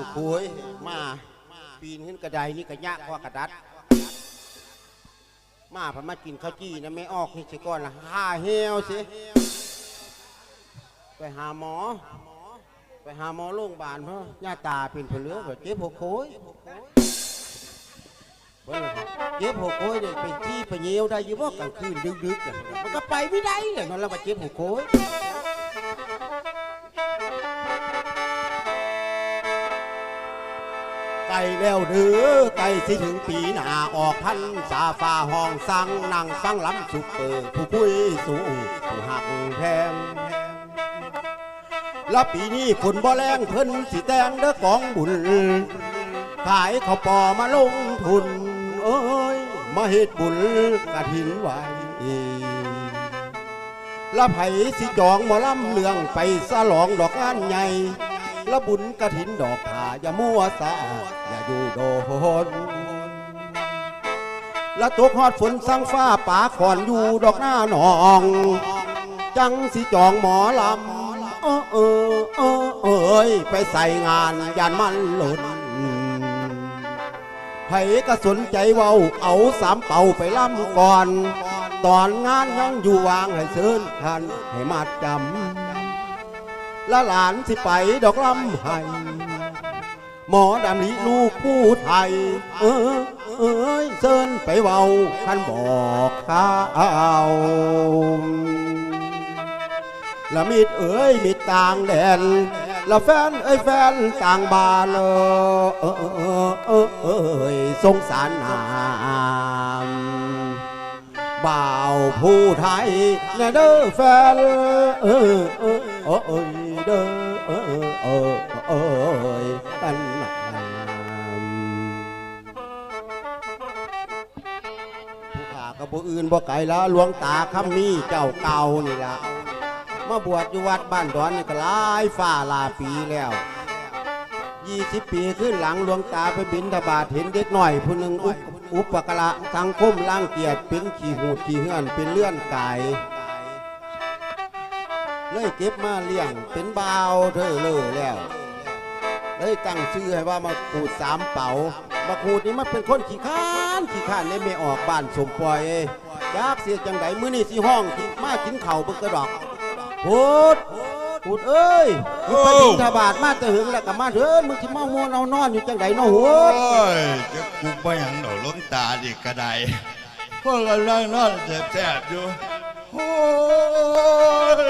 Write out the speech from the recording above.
ลูกโคุยมาปีนขึ้นกระไดนี่ก็ยากกว่ากระดัด มาพมากินข้าวจี้นะไม่ออกนี่สิก่อนละห้าเหี่ยวสิ ไปหาหมอ ไปหาหมอโรงพยาบาลเพราะย่าตาเป็นเลือก็เจ็บหัวโคุยเจ็บหัวโคุยเนี่ยไปจี้ไปเยียวได้ยี่บ่กลางคืนดึกๆเนี่ยมันก็ไปไม่ได้เลยนอนแล้วก็เจ็บหัวโคุย ไก่แล้วเด้อไก่สิถึงปีหน้าออกพันสาฟ้าห้องสั่งนั่งฟังลำสุกเปิดผู้คุยสูงผู้หักแพงแล้วปีนี้ฝนบ่แรงเพิ่นสิแตงเด้อกองบุญ ขายข้าวปอมาลงทุน เอ้ยมาเฮ็ดบุญกระถินไหวแล้วไผสิจองหมอลำเลืองไปสลองดอกงานใหญ่ แล้วบุญกระถินดอกผาอย่ามัวสาอย่าอยู่โดนแล้วตกฮอดฝนสังฟ้าป่าขอนอยู่ดอกหน้าหนอง จังสิจองหมอลำเออเออเออเอ้ยไปใส่งานยานมันหล่นไผก็สนใจเว้าเอาสามเป่าไปล่ำก่อน ตอนงานยังอยู่วางให้เชิญท่านให้มาจำ ละหลานสิไปดอกลำไห้หมอดำลิลูกผู้ไทย เออเอ้ยเซินไปเว้าคันบอกข้าวละมิดเอ้ยมิดต่างแดนละแฟนเอ้ยแฟนต่างบานเออเออเออเออเอ้ยสงสารนา บ่าวผู้ไทยนเด้อแฟนเออเออเออเอยเด้อเออเออเออกันผู้ขากับผู้อื่นบ่ไกลละหลวงตาคำมีเจ้าเก่านี่ละมาบวชอยู่วัดบ้านดอนนี่ก็หลายฝ่าลาปีแล้ว ยี่สิบปีขึ้นหลังหลวงตาไปบินทบาทเห็นเด็กหน่อยผู้หนึ่งอุปอุปกระสังคมร่างเกียรติเป็นขี้หูดขี้เหือนเป็นเลื่อนไกายเลยเก็บมาเลี้ยงเป็นบ่าวเธอเลยแล้ว เลยตั้งชื่อให้ว่ามาขูดสามเป๋ามาขูดนี่มันเป็นคนขี้ข้านขี้ข้านในไม่ออกบ้านสมปล่อยยากเสียจังไดมื้อนี้สิห้องกินมากินเข่าเบิ่งกระดอกพูด พูดเอ้ยมึงไปบินทบาทมาแต่หึงแล้วก็มาเถินมึงสิมามัวเอานอนอยู่จังไดเนาะหัวโอ้ยจะกูไปหยังดอกล้มตาดิกระไดพวกเรานั่งนอนแสบๆอยู่โอ้ย